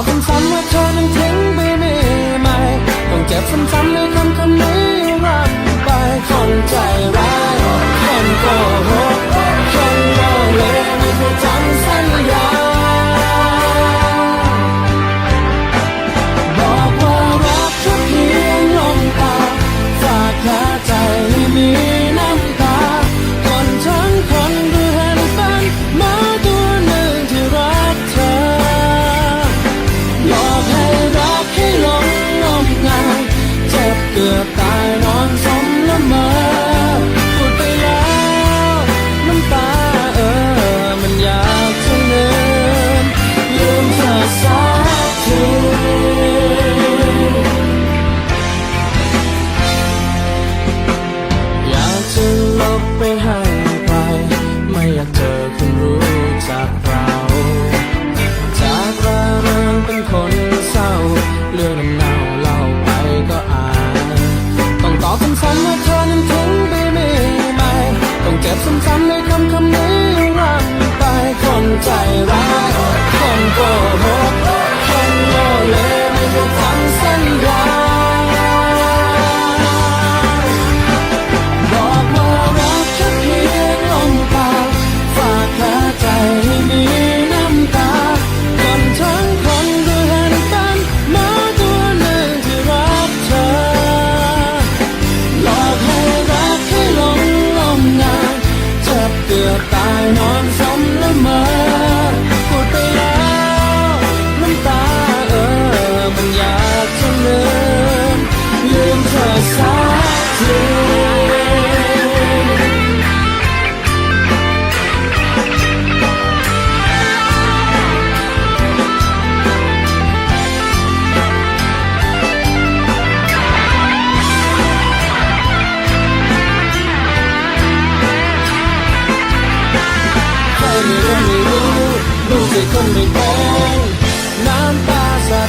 บอกซ้ำๆว่าเธอนั้นทิ้งไปไม่ไหมต้องเจ็บซ้ำๆเลย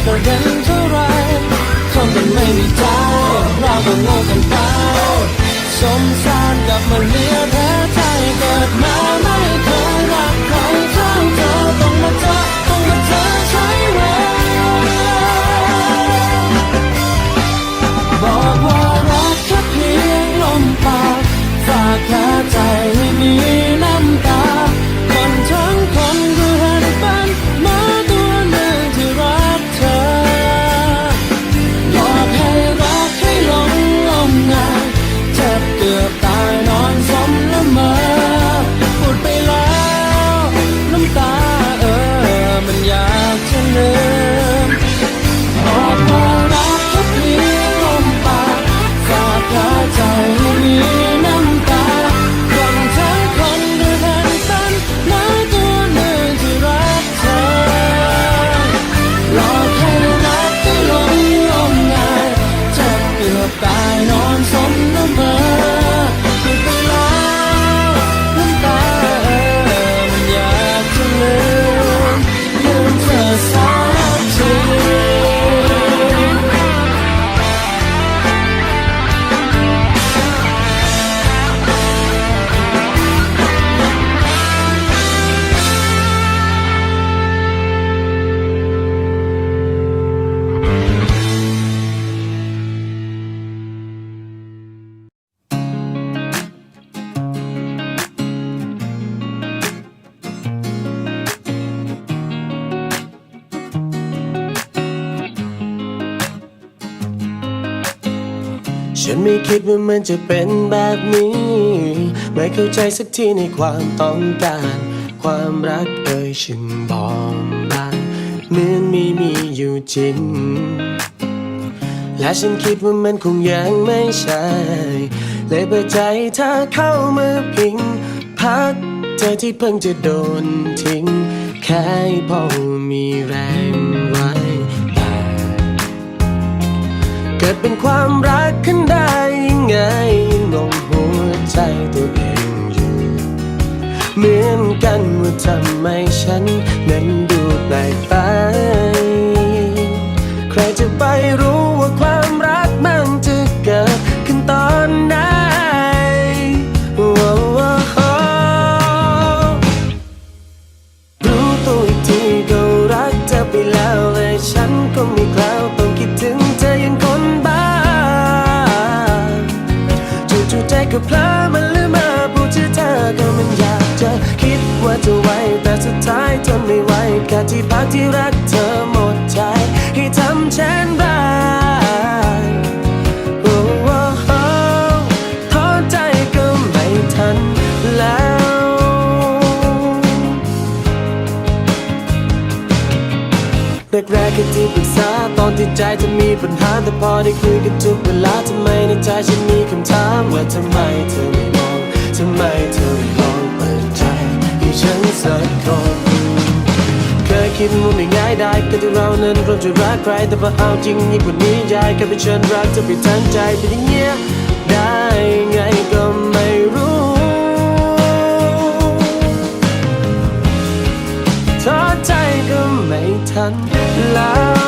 ตาสาดกระเด็นเท่าไรคงเป็นไม่มีใจเราก็โง่กันไปสมสารกับมันเลียแพ้ใจเกิดมาไม่เคยรักใครเท่าเธอต้องมาเจอต้องมาเจอใช้เวลาบอกว่ารักแค่เพียงลมปากฝากแค่ใจให้มีน้ำตา ฉันไม่คิดว่ามันจะเป็นแบบนี้ ไม่เข้าใจสักทีในความต้องการ ความรักเอ่ยฉันบอมบานเหมือนไม่มีอยู่จริง และฉันคิดว่ามันคงยังไม่ใช่ เลยเปิดใจเธอเข้ามาพิง พักเธอที่เพิ่งจะโดนทิ้ง แค่พอมีแรงไว้ เกิดเป็นความรักขึ้นได้ยังไงงงหัวใจตัวเองอยู่ เหมือนกันว่าทำไมฉันนั้นดูแปลกไป ก็เพลอมันลืมมาพูดชื่อเธอก็มันอยากจะคิดว่าจะไว้แต่สุดท้ายทนไม่ไหวแค่ที่พักที่รักเธอหมดใจให้ทำเช่น ที่ใจจะมีปัญหาแต่พอได้คุยกันทุกเวลาทำไมในใจฉันมีคำถามว่าทำไมเธอไม่มองทำไมเธอไม่ลองเปิดใจให้ฉันสักคนเคยคิดว่าไม่ง่ายได้ก็ที่เรานั้นเราจะรักใครแต่พอเอาจริงยิ่งกว่านี้ยายแค่เป็นฉันรักเธอไปทั้งใจเป็นอย่างเงี้ยได้ไงก็ไม่รู้ท้อใจก็ไม่ทันแล้ว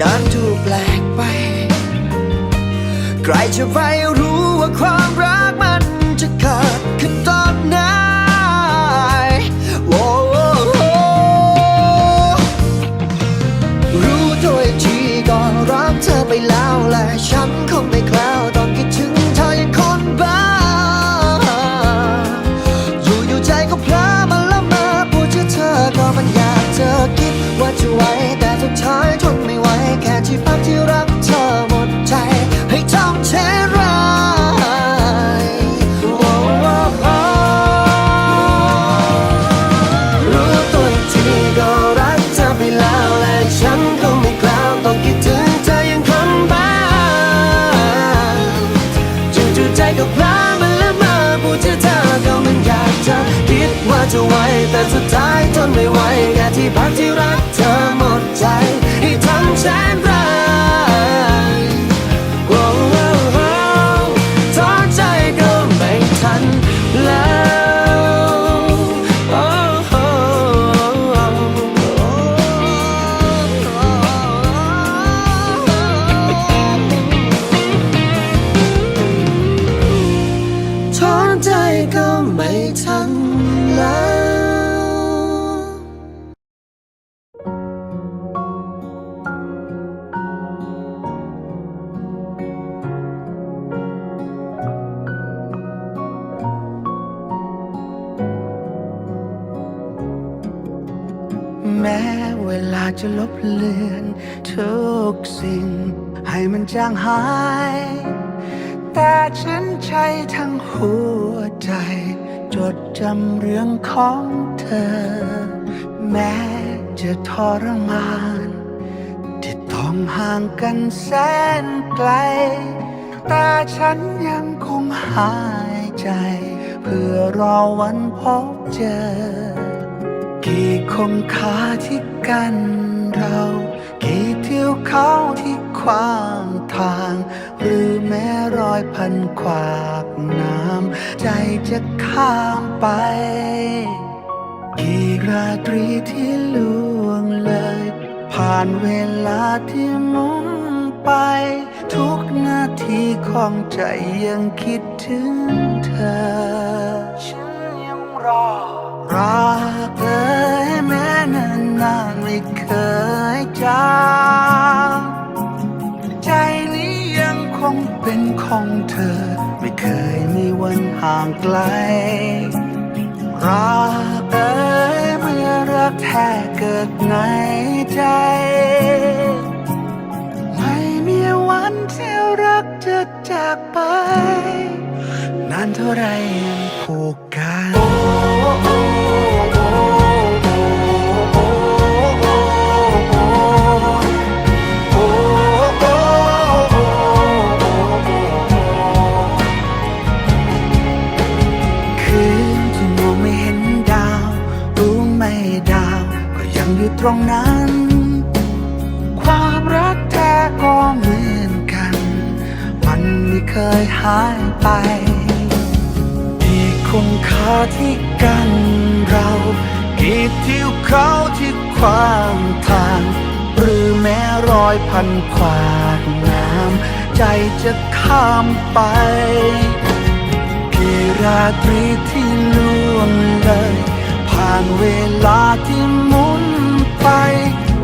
นานดูแปลกไป ใครจะไปรู้ว่าความรักมันจะเกิดขึ้นต่อ จะไหวแต่สุดท้ายทนไม่ไหวแค่ที่พักที่รักเธอหมดใจ ให้ทำเช่นรโอ้โอ้โอ้ท้อใจก็ไม่ทันแล้วโอ้โอ้อใจก็ไม่ทัน จางหาย แต่ฉันใช้ทั้งหัวใจ จดจำเรื่องของเธอ แม้จะทรมานที่ต้องห่างกันแสนไกล แต่ฉันยังคงหายใจ เพื่อรอวันพบเจอ กี่คมขาที่กันเรา กี่เที่ยวเขาที่ขวาง ทาง หรือแม้รอยพันขวากน้ำ ใจจะข้ามไปกี่ราตรีที่ล่วงเลย ผ่านเวลาที่มุนไป ทุกนาทีของใจยังคิดถึงเธอ ฉันยังรอรักเธอแม้นานนานๆไม่เคยจาง ของเธอ ไม่เคยมีวันห่างไกล รักเอ๋ยเมื่อรักแท้เกิดในใจ เคยหายไปกี่คงคาที่กันเรากี่ทิวเขาที่ขวางทาง หรือแม้รอยพันขวากน้ำใจจะข้ามไปกี่ราตรีที่ล่วงเลย ผ่านเวลาที่หมุนไป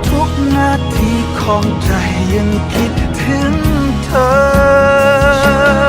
ทุกนาทีของใจยังคิดถึงเธอ Gracias.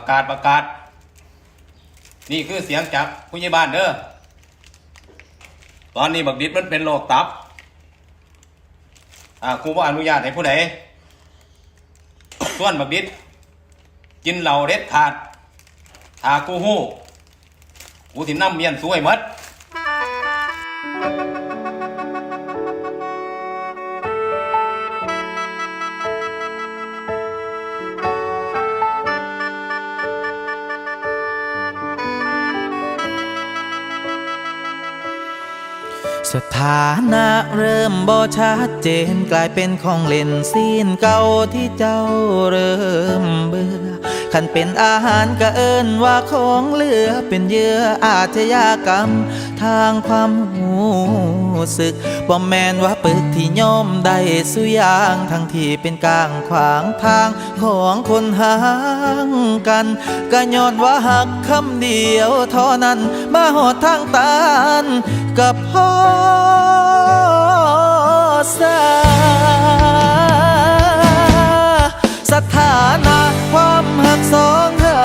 ประกาศประกาศ นี่คือเสียงจากผู้ใหญ่บ้านเด้อตอนนี้บักดิดมันเป็นโรคตับ อ่าครูบ่อนุญาตให้ผู้ใดส่วนบักดิดกินเหล้าเด็ดขาดถ้ากูฮู้กูสินำเมียนสวยหมด นะ เริ่มบ่ชัดเจนกลายเป็นของเล่นซีนเก่าที่เจ้าเริ่มเบื่อ ขันเป็นอาหารก็เอินว่าของเหลือเป็นเยื่ออาชญากรรม ทางความหูสึกบ่แมนว่าปึกที่ย่อมได้สุยางทั้งที่เป็นกลางขวางทางของคนห่างกันก็ย้อนว่าหักคำเดียวเท่านั้นมาหอดทางตันกับพ่อสาสถานะควา สองเฮา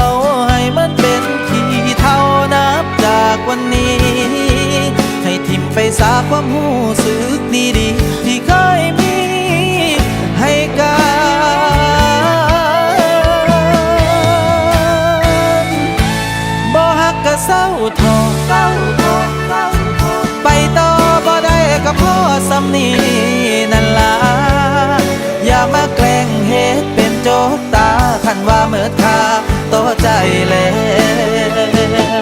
ให้มันเป็นขีเท่านับจากวันนี้ ให้ทิมไปสาความหูสึกดีๆ ใจแล้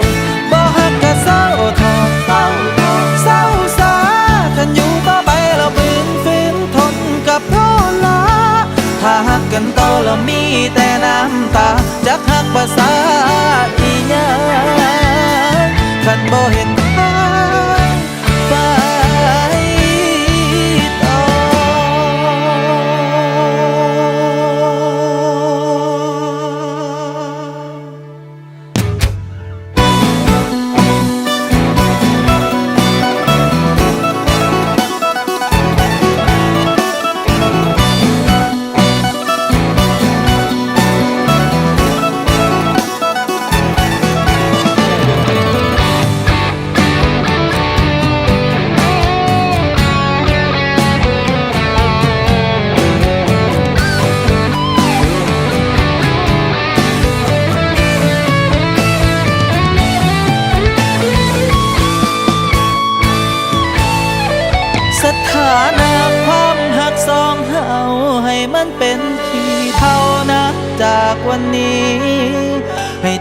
วบ่ฮักก็เศร้าทอเศร้าทอเศร้าสาคันอยู่ต่อไปเราบืนฝืนทนกับโทษลาถ้าหักกันต่อแล้วมีแต่น้ำตาจักหักภาษาอีหยังคันบ่เห็น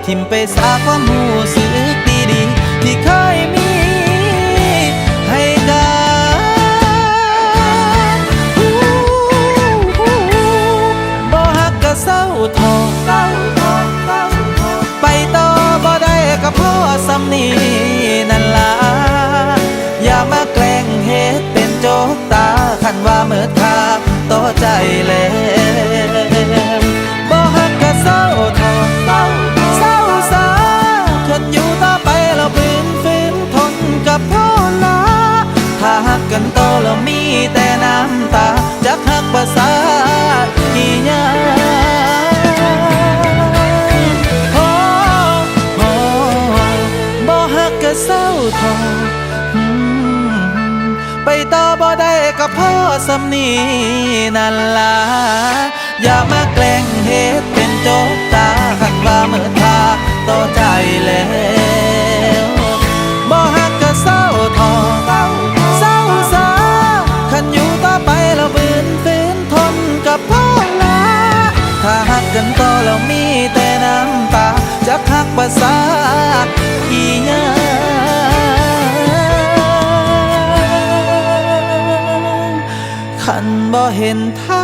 ทิมไปสาความหูสึกดีๆที่เคยมีให้กันบ่ฮักก็เศร้าทอเศร้าทอเศร้าไปต่อบ่ได้ก็พอสำนีนั่นล่ะอย่ามาแกล้งเฮ็ดเป็นโจกตาคันว่าเมิดค่าต่อใจแล้ว มีแต่น้ำตาจักหักภาษาอีหยังโอ้โอ้บ่ฮักก็เศร้าทออืมไปต่อบ่ได้ก็พอสำนีนั่นล่ะอย่ามาแกล้งเฮ็ดเป็นโจกตาขันว่าเมื่อทาต่อใจแล้วบ่ฮักก็เศร้าทอ จักหักภาษาอีหยังขันบ่เห็นทาง